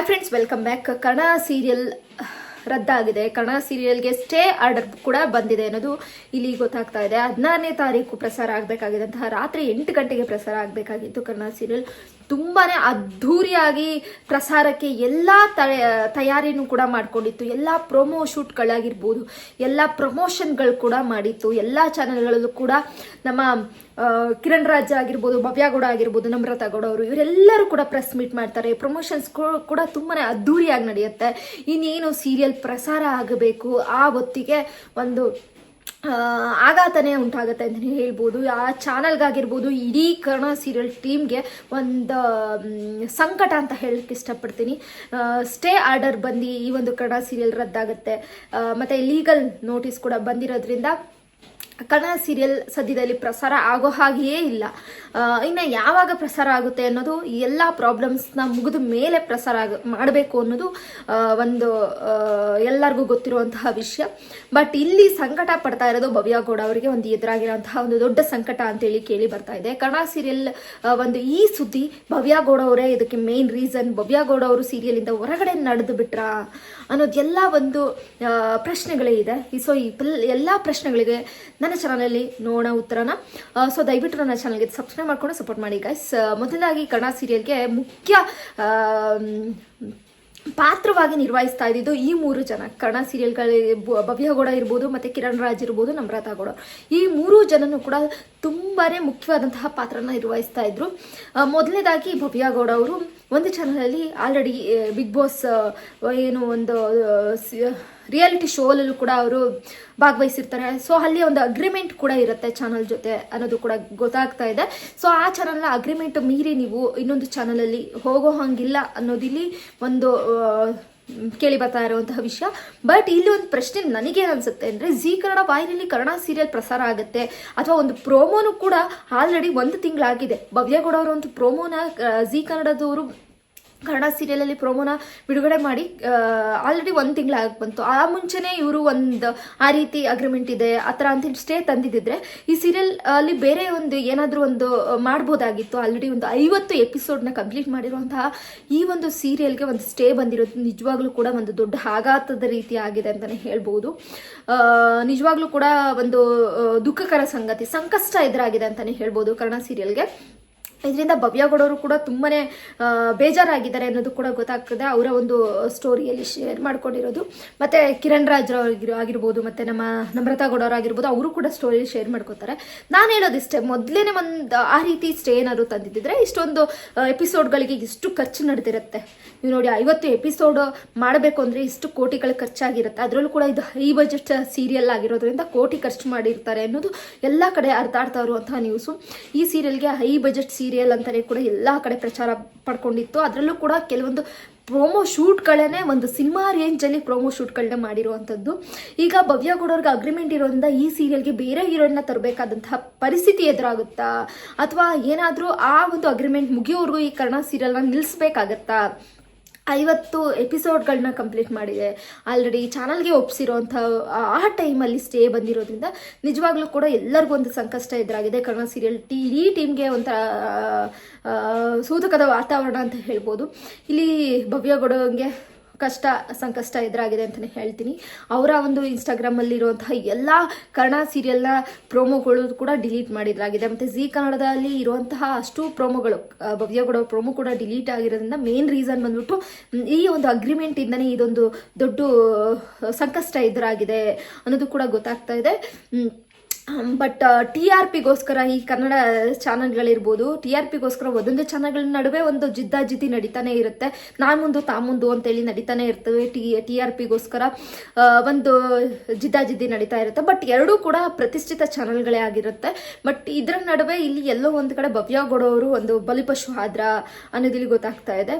Hi friends welcome back Kannada serial ರದ್ದಾಗಿದೆ. Kannada ಸೀರಿಯಲ್ಗೆ stay order ಕೂಡ ಬಂದಿದೆ ಅನ್ನೋದು ಇಲ್ಲಿ ಗೊತ್ತಾಗ್ತಾ ಇದೆ. ಹದಿನಾರನೇ ತಾರೀಕು ಪ್ರಸಾರ ಆಗಬೇಕಾಗಿದ್ದಂತಹ ರಾತ್ರಿ ಎಂಟು ಗಂಟೆಗೆ ಪ್ರಸಾರ ಆಗಬೇಕಾಗಿತ್ತು ಕನ್ನಡ ಸೀರಿಯಲ್ ತುಂಬಾನೇ ಅದ್ಧೂರಿಯಾಗಿ ಪ್ರಸಾರಕ್ಕೆ ಎಲ್ಲ ತಯಾರಿನೂ ಕೂಡ ಮಾಡ್ಕೊಂಡಿತ್ತು. ಎಲ್ಲ ಪ್ರೊಮೋ ಶೂಟ್ಗಳಾಗಿರ್ಬೋದು ಎಲ್ಲ ಪ್ರಮೋಷನ್ಗಳು ಕೂಡ ಮಾಡಿತ್ತು. ಎಲ್ಲ ಚಾನೆಲ್ಗಳಲ್ಲೂ ಕೂಡ ನಮ್ಮ ಕಿರಣ್ ರಾಜ್ ಆಗಿರ್ಬೋದು ಭವ್ಯಗೌಡ ಆಗಿರ್ಬೋದು, ನಮ್ರತಾ ಗೌಡ ಅವರು ಇವರೆಲ್ಲರೂ ಕೂಡ ಪ್ರೆಸ್ ಮೀಟ್ ಮಾಡ್ತಾರೆ. ಪ್ರಮೋಷನ್ಸ್ ಕೂಡ ತುಂಬಾ ಅದ್ಧೂರಿಯಾಗಿ ನಡೆಯುತ್ತೆ. ಇನ್ನೇನು ಸೀರಿಯಲ್ ಪ್ರಸಾರ ಆಗಬೇಕು, ಆ ಹೊತ್ತಿಗೆ ಒಂದು ಆಘಾತನೇ ಉಂಟಾಗುತ್ತೆ ಅಂತಲೇ ಹೇಳ್ಬೋದು. ಆ ಚಾನಲ್ಗಾಗಿರ್ಬೋದು, ಇಡೀ ಕರ್ಣ ಸೀರಿಯಲ್ ಟೀಮ್ಗೆ ಒಂದು ಸಂಕಟ ಅಂತ ಹೇಳಕ್ಕೆ ಇಷ್ಟಪಡ್ತೀನಿ. ಸ್ಟೇ ಆರ್ಡರ್ ಬಂದು ಈ ಒಂದು ಕನ್ನಡ ಸೀರಿಯಲ್ ರದ್ದಾಗುತ್ತೆ. ಮತ್ತೆ ಲೀಗಲ್ ನೋಟಿಸ್ ಕೂಡ ಬಂದಿರೋದ್ರಿಂದ ಕನ್ನಡ ಸೀರಿಯಲ್ ಸದ್ಯದಲ್ಲಿ ಪ್ರಸಾರ ಆಗೋ ಹಾಗೆಯೇ ಇಲ್ಲ. ಇನ್ನು ಯಾವಾಗ ಪ್ರಸಾರ ಆಗುತ್ತೆ ಅನ್ನೋದು ಎಲ್ಲ ಪ್ರಾಬ್ಲಮ್ಸ್ನ ಮುಗಿದ ಮೇಲೆ ಪ್ರಸಾರ ಆಗ, ಮಾಡಬೇಕು ಅನ್ನೋದು ಒಂದು ಎಲ್ಲರಿಗೂ ಗೊತ್ತಿರುವಂತಹ ವಿಷಯ. ಬಟ್ ಇಲ್ಲಿ ಸಂಕಟ ಪಡ್ತಾ ಇರೋದು ಭವ್ಯ ಗೌಡ ಅವರಿಗೆ ಒಂದು ಎದುರಾಗಿರುವಂತಹ ಒಂದು ದೊಡ್ಡ ಸಂಕಟ ಅಂತೇಳಿ ಕೇಳಿ ಬರ್ತಾ ಇದೆ. ಕನ್ನಡ ಸೀರಿಯಲ್ ಒಂದು ಈ ಸುದ್ದಿ ಭವ್ಯ ಗೌಡ ಅವರೇ ಇದಕ್ಕೆ ಮೇನ್ ರೀಸನ್ ಭವ್ಯ ಗೌಡ ಅವರು ಸೀರಿಯಲಿಂದ ಹೊರಗಡೆ ನಡೆದು ಬಿಟ್ರಾ ಅನ್ನೋದೆಲ್ಲ ಒಂದು ಪ್ರಶ್ನೆಗಳೇ ಇದೆ. ಸೊ ಈ ಎಲ್ಲ ಪ್ರಶ್ನೆಗಳಿಗೆ ನನ್ನ ಚಾನಲಲ್ಲಿ ನೋಡೋಣ ಉತ್ತರನ. ಸೊ ದಯವಿಟ್ಟು ನನ್ನ ಚಾನಲ್ಗೆ ಸಬ್ಸ್ಕ್ರೈಬ್ ಮಾಡ್ಕೊಂಡು ಸಪೋರ್ಟ್ ಮಾಡಿ ಗೈಸ್ ಮೊದಲಾಗಿ ಕನ್ನಡ ಸೀರಿಯಲ್ಗೆ ಮುಖ್ಯ ಪಾತ್ರವಾಗಿ ನಿರ್ವಹಿಸ್ತಾ ಇದ್ದಿದ್ದು ಈ ಮೂರು ಜನ. ಕನ್ನಡ ಸೀರಿಯಲ್ಗಳ ಭವ್ಯಗೌಡ ಇರ್ಬೋದು, ಮತ್ತೆ ಕಿರಣ್ ರಾಜ್ ಇರ್ಬೋದು, ನಮ್ರತಾ ಗೌಡ. ಈ ಮೂರು ಜನನು ಕೂಡ ತುಂಬಾ ಮುಖ್ಯವಾದಂತಹ ಪಾತ್ರನ ನಿರ್ವಹಿಸ್ತಾ ಇದ್ರು. ಮೊದಲನೇದಾಗಿ ಭವ್ಯ ಗೌಡ ಅವರು. ಒಂದು ಚಾನಲಲ್ಲಿ ಆಲ್ರೆಡಿ ಬಿಗ್ ಬಾಸ್ ಏನು ಒಂದು ರಿಯಾಲಿಟಿ ಶೋಲಲ್ಲೂ ಕೂಡ ಅವರು ಭಾಗವಹಿಸಿರ್ತಾರೆ. ಸೊ ಅಲ್ಲಿ ಒಂದು ಅಗ್ರಿಮೆಂಟ್ ಕೂಡ ಇರುತ್ತೆ ಚಾನಲ್ ಜೊತೆ ಅನ್ನೋದು ಕೂಡ ಗೊತ್ತಾಗ್ತಾ ಇದೆ. ಸೊ ಆ ಚಾನಲ್ನ ಅಗ್ರಿಮೆಂಟ್ ಮೀರಿ ನೀವು ಇನ್ನೊಂದು ಚಾನಲಲ್ಲಿ ಹೋಗೋ ಹಂಗಿಲ್ಲ ಅನ್ನೋದಿಲ್ಲಿ ಒಂದು ಕೇಳಿ ಬರ್ತಾ ಇರುವಂತಹ ವಿಷಯ. ಬಟ್ ಇಲ್ಲಿ ಒಂದು ಪ್ರಶ್ನೆ ನನಗೆ ಅನ್ಸುತ್ತೆ ಅಂದ್ರೆ ಜಿ ಕನ್ನಡ ವಾಹಿನಿಯಲ್ಲಿ ಕನ್ನಡ ಸೀರಿಯಲ್ ಪ್ರಸಾರ ಆಗುತ್ತೆ ಅಥವಾ ಒಂದು ಪ್ರೋಮೋನು ಕೂಡ ಆಲ್ರೆಡಿ ಒಂದು ತಿಂಗಳಾಗಿದೆ. ಭವ್ಯಗೌಡ ಅವರ ಒಂದು ಪ್ರೋಮೋನ ಜಿ ಕನ್ನಡದವರು ಕನ್ನಡ ಸೀರಿಯಲಲ್ಲಿ ಪ್ರೋಮೋನ ಬಿಡುಗಡೆ ಮಾಡಿ ಆಲ್ರೆಡಿ ಒಂದು ತಿಂಗಳಾಗಿ ಬಂತು. ಆ ಮುಂಚೆನೇ ಇವರು ಒಂದು, ಆ ರೀತಿ ಅಗ್ರಿಮೆಂಟ್ ಇದೆ, ಆ ಥರ ಅಂತ ಸ್ಟೇ ತಂದಿದ್ದಿದ್ರೆ, ಈ ಸೀರಿಯಲ್ ಅಲ್ಲಿ ಬೇರೆ ಒಂದು ಏನಾದರೂ ಒಂದು ಮಾಡ್ಬೋದಾಗಿತ್ತು ಆಲ್ರೆಡಿ ಒಂದು ಐವತ್ತು ಎಪಿಸೋಡ್ನ ಕಂಪ್ಲೀಟ್ ಮಾಡಿರುವಂತಹ ಈ ಒಂದು ಸೀರಿಯಲ್ಗೆ ಒಂದು ಸ್ಟೇ ಬಂದಿರೋದು, ನಿಜವಾಗ್ಲೂ ಕೂಡ ಒಂದು ದೊಡ್ಡ ಆಘಾತದ ರೀತಿ ಆಗಿದೆ ಅಂತಲೇ ಹೇಳ್ಬೋದು. ನಿಜವಾಗ್ಲೂ ಕೂಡ ಒಂದು ದುಃಖಕರ ಸಂಗತಿ, ಸಂಕಷ್ಟ ಎದುರಾಗಿದೆ ಅಂತಲೇ ಹೇಳ್ಬೋದು ಕನ್ನಡ ಸೀರಿಯಲ್ಗೆ ಇದರಿಂದ ಭವ್ಯಗೌಡರು ಕೂಡ ತುಂಬಾನೇ ಬೇಜಾರಾಗಿದ್ದಾರೆ ಅನ್ನೋದು ಕೂಡ ಗೊತ್ತಾಗ್ತದೆ. ಅವರ ಒಂದು ಸ್ಟೋರಿಯಲ್ಲಿ ಶೇರ್ ಮಾಡ್ಕೊಂಡಿರೋದು. ಮತ್ತೆ ಕಿರಣ್ ರಾಜ್ರು ಆಗಿರೋ ಆಗಿರ್ಬೋದು, ಮತ್ತೆ ನಮ್ಮ ನಮ್ರತಾ ಗೌಡ ಆಗಿರ್ಬೋದು, ಅವರು ಕೂಡ ಸ್ಟೋರಿಯಲ್ಲಿ ಶೇರ್ ಮಾಡ್ಕೋತಾರೆ. ನಾನು ಹೇಳೋದಿಷ್ಟೇ, ಮೊದಲೇನೆ ಒಂದು, ಆ ರೀತಿ ಸ್ಟೇ ಏನಾದ್ರು ತಂದಿದ್ದಿದ್ರೆ ಇಷ್ಟೊಂದು ಎಪಿಸೋಡ್ಗಳಿಗೆ ಇಷ್ಟು ಖರ್ಚು ನಡೆದಿರುತ್ತೆ. ನೀವು ನೋಡಿ, ಐವತ್ತು ಎಪಿಸೋಡ್ ಮಾಡಬೇಕು ಅಂದರೆ ಇಷ್ಟು ಕೋಟಿಗಳು ಖರ್ಚಾಗಿರುತ್ತೆ. ಅದರಲ್ಲೂ ಕೂಡ ಇದು ಹೈ ಬಜೆಟ್ ಸೀರಿಯಲ್ ಆಗಿರೋದ್ರಿಂದ ಕೋಟಿ ಖರ್ಚು ಮಾಡಿರ್ತಾರೆ ಅನ್ನೋದು ಎಲ್ಲ ಕಡೆ ಅರ್ಧಾಡ್ತಾ ಇರುವಂತಹ ನ್ಯೂಸು ಈ ಸೀರಿಯಲ್ಗೆ ಹೈ ಬಜೆಟ್ ಸೀರಿಯಲ್ ಅಂತಾನೆ ಕೂಡ ಎಲ್ಲ ಕಡೆ ಪ್ರಚಾರ ಪಡ್ಕೊಂಡಿತ್ತು. ಅದರಲ್ಲೂ ಕೂಡ ಕೆಲವೊಂದು ಪ್ರೋಮೋ ಶೂಟ್ಗಳನ್ನೇ ಒಂದು ಸಿನಿಮಾ ರೇಂಜಲ್ಲಿ ಪ್ರೋಮೋ ಶೂಟ್ಗಳನ್ನ ಮಾಡಿರುವಂಥದ್ದು. ಈಗ ಭವ್ಯ ಗೌಡವ್ರಿಗೆ ಅಗ್ರಿಮೆಂಟ್ ಇರೋದ್ರಿಂದ ಈ ಸೀರಿಯಲ್ಗೆ ಬೇರೆ ಹೀರೋಯಿನ್ನ ತರಬೇಕಾದಂತಹ ಪರಿಸ್ಥಿತಿ ಎದುರಾಗುತ್ತಾ? ಅಥವಾ ಏನಾದರೂ ಆ ಒಂದು ಅಗ್ರಿಮೆಂಟ್ ಮುಗಿಯೋವರೆಗೂ ಈ ಕನ್ನಡ ಸೀರಿಯಲ್ನ ನಿಲ್ಲಿಸ್ಬೇಕಾಗತ್ತಾ ಐವತ್ತು ಎಪಿಸೋಡ್ಗಳನ್ನ ಕಂಪ್ಲೀಟ್ ಮಾಡಿದೆ. ಆಲ್ರೆಡಿ ಚಾನಲ್ಗೆ ಒಪ್ಸಿರೋಂಥ, ಆ ಟೈಮಲ್ಲಿ ಸ್ಟೇ ಬಂದಿರೋದ್ರಿಂದ ನಿಜವಾಗ್ಲೂ ಕೂಡ ಎಲ್ಲರಿಗೂ ಒಂದು ಸಂಕಷ್ಟ ಎದುರಾಗಿದೆ. ಕನ್ನಡ ಸೀರಿಯಲ್ ಟಿ ಇಡೀ ಟೀಮ್ಗೆ ಒಂಥರ ಸೂತಕದ ವಾತಾವರಣ ಅಂತ ಹೇಳ್ಬೋದು. ಇಲ್ಲಿ ಭವ್ಯಗೌಡಂಗೆ ಕಷ್ಟ, ಸಂಕಷ್ಟ ಎದುರಾಗಿದೆ ಅಂತಲೇ ಹೇಳ್ತೀನಿ. ಅವರ ಒಂದು ಇನ್ಸ್ಟಾಗ್ರಾಮಲ್ಲಿ ಇರುವಂತಹ ಎಲ್ಲ ಕನ್ನಡ ಸೀರಿಯಲ್ನ ಪ್ರೋಮೋಗಳು ಕೂಡ ಡಿಲೀಟ್ ಮಾಡಿದ್ರಾಗಿದೆ. ಮತ್ತು ಝೀ ಕನ್ನಡದಲ್ಲಿ ಇರುವಂತಹ ಅಷ್ಟು ಪ್ರೋಮೋಗಳು ಭವ್ಯ ಭವ್ಯಗೌಡ ಪ್ರೋಮೋ ಕೂಡ ಡಿಲೀಟ್ ಆಗಿರೋದ್ರಿಂದ ಮೇನ್ ರೀಸನ್ ಬಂದ್ಬಿಟ್ಟು ಈ ಒಂದು ಅಗ್ರಿಮೆಂಟಿಂದನೇ ಇದೊಂದು ದೊಡ್ಡ ಸಂಕಷ್ಟ ಎದುರಾಗಿದೆ ಅನ್ನೋದು ಕೂಡ ಗೊತ್ತಾಗ್ತಾ ಇದೆ. ಬಟ್ ಟಿ ಆರ್ ಪಿಗೋಸ್ಕರ ಈ ಕನ್ನಡ ಚಾನಲ್ಗಳಿರ್ಬೋದು ಟಿ ಆರ್ ಪಿಗೋಸ್ಕರ ಒಂದೊಂದು ಚಾನಲ್ಗಳ ನಡುವೆ ಒಂದು ಜಿದ್ದಾಜಿದ್ದಿ ನಡೀತಾನೆ ಇರುತ್ತೆ. ನಾನು ಮುಂದು ತಾ ಮುಂದು ಅಂತೇಳಿ ನಡೀತಾನೆ ಇರ್ತವೆ. ಟಿ ಟಿ ಆರ್ ಪಿಗೋಸ್ಕರ ಒಂದು ಜಿದ್ದಾಜಿದ್ದಿ ನಡೀತಾ ಇರುತ್ತೆ. ಬಟ್ ಎರಡೂ ಕೂಡ ಪ್ರತಿಷ್ಠಿತ ಚಾನಲ್ಗಳೇ ಆಗಿರುತ್ತೆ. ಬಟ್ ಇದರ ನಡುವೆ ಇಲ್ಲಿ ಎಲ್ಲೋ ಒಂದು ಕಡೆ ಭವ್ಯಗೌಡ ಅವರು ಒಂದು ಬಲಿಪಶು ಆದ್ರ ಅನ್ನೋದಿಲ್ಲಿ ಗೊತ್ತಾಗ್ತಾ ಇದೆ.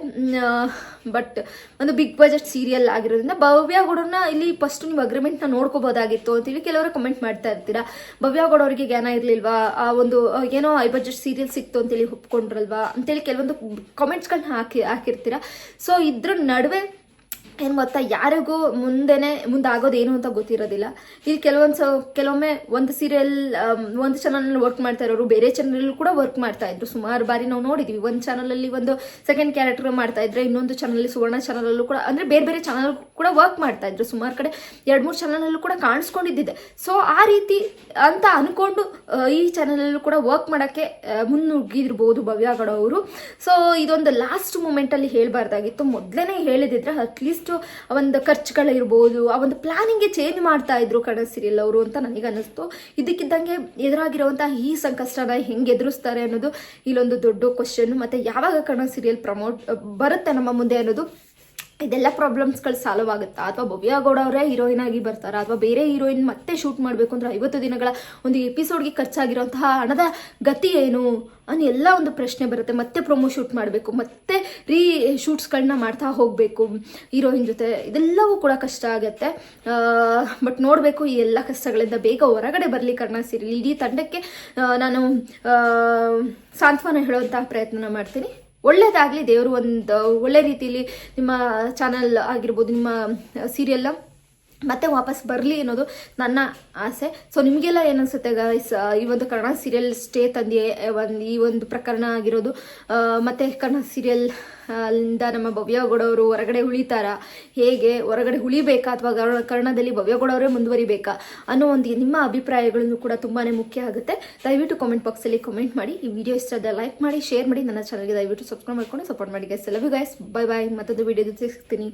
ಬಟ್ ಒಂದು ಬಿಗ್ ಬಜೆಟ್ ಸೀರಿಯಲ್ ಆಗಿರೋದ್ರಿಂದ ಭವ್ಯಗೌಡರನ್ನ ಇಲ್ಲಿ ಫಸ್ಟ್ ನೀವು ಅಗ್ರಿಮೆಂಟ್ನ ನೋಡ್ಕೋಬೋದಾಗಿತ್ತು ಅಂತೇಳಿ ಕೆಲವರು ಕಮೆಂಟ್ ಮಾಡ್ತಾ ಇರ್ತೀರಾ? ಭವ್ಯಗೌಡ ಅವರಿಗೆ ಜ್ಞಾನ ಇರಲಿಲ್ವಾ? ಆ ಒಂದು ಏನೋ ಐ ಬಜೆಟ್ ಸೀರಿಯಲ್ ಸಿಕ್ತು ಅಂತೇಳಿ ಒಪ್ಕೊಂಡ್ರಲ್ವಾ? ಅಂತೇಳಿ ಕೆಲವೊಂದು ಕಾಮೆಂಟ್ಸ್ಗಳನ್ನ ಹಾಕಿ, ಹಾಕಿರ್ತೀರಾ? ಸೊ ಇದ್ರ ನಡುವೆ ಏನು ಗೊತ್ತಾ? ಯಾರಿಗೂ ಮುಂದೆನೆ ಮುಂದಾಗೋದು ಏನು ಅಂತ ಗೊತ್ತಿರೋದಿಲ್ಲ. ಇಲ್ಲಿ ಕೆಲವೊಂದು ಸ, ಕೆಲವೊಮ್ಮೆ ಒಂದು ಸೀರಿಯಲ್ ಒಂದು ಚಾನಲ್ನಲ್ಲಿ ವರ್ಕ್ ಮಾಡ್ತಾ ಇರೋರು ಬೇರೆ ಚಾನಲ್ ಕೂಡ ವರ್ಕ್ ಮಾಡ್ತಾ ಇದ್ರು. ಸುಮಾರು ಬಾರಿ ನಾವು ನೋಡಿದ್ವಿ. ಒಂದು ಚಾನಲಲ್ಲಿ ಒಂದು ಸೆಕೆಂಡ್ ಕ್ಯಾರೆಕ್ಟರ್ ಮಾಡ್ತಾ ಇದ್ರೆ, ಇನ್ನೊಂದು ಚಾನಲ್ ಸುವರ್ಣ ಚಾನಲಲ್ಲೂ ಕೂಡ, ಅಂದರೆ ಬೇರೆ ಬೇರೆ ಚಾನಲ್ ಕೂಡ ವರ್ಕ್ ಮಾಡ್ತಾ ಇದ್ರು. ಸುಮಾರು ಕಡೆ ಎರಡು ಮೂರು ಚಾನಲಲ್ಲೂ ಕೂಡ ಕಾಣಿಸ್ಕೊಂಡಿದ್ದಿದೆ. ಸೊ ಆ ರೀತಿ ಅಂತ ಅಂದ್ಕೊಂಡು ಈ ಚಾನಲಲ್ಲೂ ಕೂಡ ವರ್ಕ್ ಮಾಡೋಕ್ಕೆ ಮುನ್ನುಗ್ಗಿದಿರ್ಬೋದು ಭವ್ಯಗಡ ಅವರು. ಸೊ ಇದೊಂದು ಲಾಸ್ಟ್ ಮೂಮೆಂಟಲ್ಲಿ ಹೇಳಬಾರ್ದಾಗಿತ್ತು. ಮೊದಲೇ ಹೇಳಿದಿದ್ರೆ ಅಟ್ಲೀಸ್ಟ್ ಒಂದು ಖರ್ಚುಗಳಿರ್ಬೋದು, ಆ ಒಂದು ಪ್ಲಾನಿಂಗ್ಗೆ ಚೇಂಜ್ ಮಾಡ್ತಾ ಇದ್ರು ಕನ್ನಡ ಸೀರಿಯಲ್ ಅವರು ಅಂತ ನನಗೆ ಅನ್ನಿಸ್ತು. ಇದಕ್ಕಿದ್ದಂಗೆ ಎದುರಾಗಿರುವಂತಹ ಈ ಸಂಕಷ್ಟನ ಹೆಂಗೆ ಎದುರಿಸ್ತಾರೆ ಅನ್ನೋದು ಇಲ್ಲೊಂದು ದೊಡ್ಡ ಕ್ವಶನ್ ಮತ್ತೆ ಯಾವಾಗ ಕನ್ನಡ ಸೀರಿಯಲ್ ಪ್ರಮೋಟ್ ಬರುತ್ತೆ ನಮ್ಮ ಮುಂದೆ ಅನ್ನೋದು ಇದೆಲ್ಲ ಪ್ರಾಬ್ಲಮ್ಸ್ಗಳು ಸಾಲ್ವ್ ಆಗುತ್ತಾ ಅಥವಾ ಭವ್ಯ ಗೌಡ ಅವರೇ ಹೀರೋಯಿನ್ ಆಗಿ ಬರ್ತಾರಾ? ಅಥವಾ ಬೇರೆ ಹೀರೋಯಿನ್ ಮತ್ತೆ ಶೂಟ್ ಮಾಡಬೇಕು ಅಂದ್ರೆ ಐವತ್ತು ದಿನಗಳ ಒಂದು ಎಪಿಸೋಡ್ಗೆ ಖರ್ಚಾಗಿರುವಂತಹ ಹಣದ ಗತಿ ಏನು? ಅನ್ನೋ ಎಲ್ಲ ಒಂದು ಪ್ರಶ್ನೆ ಬರುತ್ತೆ. ಮತ್ತೆ ಪ್ರೊಮೋ ಶೂಟ್ ಮಾಡಬೇಕು. ಮತ್ತೆ ರೀ ಶೂಟ್ಸ್ಗಳನ್ನ ಮಾಡ್ತಾ ಹೋಗಬೇಕು ಹೀರೋಯಿನ್ ಜೊತೆ. ಇದೆಲ್ಲವೂ ಕೂಡ ಕಷ್ಟ ಆಗುತ್ತೆ. ಬಟ್ ನೋಡಬೇಕು ಈ ಎಲ್ಲ ಕಷ್ಟಗಳಿಂದ ಬೇಗ ಹೊರಗಡೆ ಬರಲಿ ಕರ್ಣ ಸೀರಿಯಲ್ ಇಡೀ ತಂಡಕ್ಕೆ ನಾನು ಸಾಂತ್ವನ ಹೇಳುವಂತಹ ಪ್ರಯತ್ನ ಮಾಡ್ತೀನಿ. ಒಳ್ಳೇದಾಗಲಿ ದೇವರು ಒಂದು ಒಳ್ಳೆ ರೀತಿಯಲ್ಲಿ ನಿಮ್ಮ ಚಾನಲ್ ಆಗಿರ್ಬೋದು ನಿಮ್ಮ ಸೀರಿಯಲ್ ಮತ್ತೆ ವಾಪಸ್ ಬರಲಿ ಅನ್ನೋದು ನನ್ನ ಆಸೆ. ಸೊ ನಿಮಗೆಲ್ಲ ಏನನ್ಸುತ್ತೆ ಗೈಸ್ ಈ ಒಂದು ಕನ್ನಡ ಸೀರಿಯಲ್ ಸ್ಟೇ ತಂದಿ ಒಂದು, ಈ ಒಂದು ಪ್ರಕರಣ ಆಗಿರೋದು. ಮತ್ತೆ ಕನ್ನಡ ಸೀರಿಯಲ್ ಅಲ್ಲಿಂದ ನಮ್ಮ ಭವ್ಯಗೌಡವರು ಹೊರಗಡೆ ಉಳಿತಾರಾ? ಹೇಗೆ? ಹೊರಗಡೆ ಉಳಿಬೇಕಾ? ಅಥವಾ ಕರ್ಣದಲ್ಲಿ ಕನ್ನಡದಲ್ಲಿ ಭವ್ಯಗೌಡ ಅವರೇ ಮುಂದುವರಿಬೇಕಾ? ಅನ್ನೋ ಒಂದು ನಿಮ್ಮ ಅಭಿಪ್ರಾಯಗಳನ್ನು ಕೂಡ ತುಂಬಾ ಮುಖ್ಯ ಆಗುತ್ತೆ. ದಯವಿಟ್ಟು ಕಾಮೆಂಟ್ ಬಾಕ್ಸಲ್ಲಿ ಕಮೆಂಟ್ ಮಾಡಿ. ಈ ವಿಡಿಯೋ ಇಷ್ಟ ಆದ ಲೈಕ್ ಮಾಡಿ ಶೇರ್ ಮಾಡಿ. ನನ್ನ ಚಾನಲ್ಗೆ ದಯವಿಟ್ಟು ಸಬ್ಸ್ಕ್ರೈಬ್ ಮಾಡ್ಕೊಂಡು ಸಪೋರ್ಟ್ ಮಾಡಿ ಗೈಸ್ ಎಲ್ಲವೂ ಗೈಸ್ ಬೈ ಬಾಯ್ ಮತ್ತೊಂದು ವಿಡಿಯೋ ಜೊತೆ ಸಿಗ್ತೀನಿ.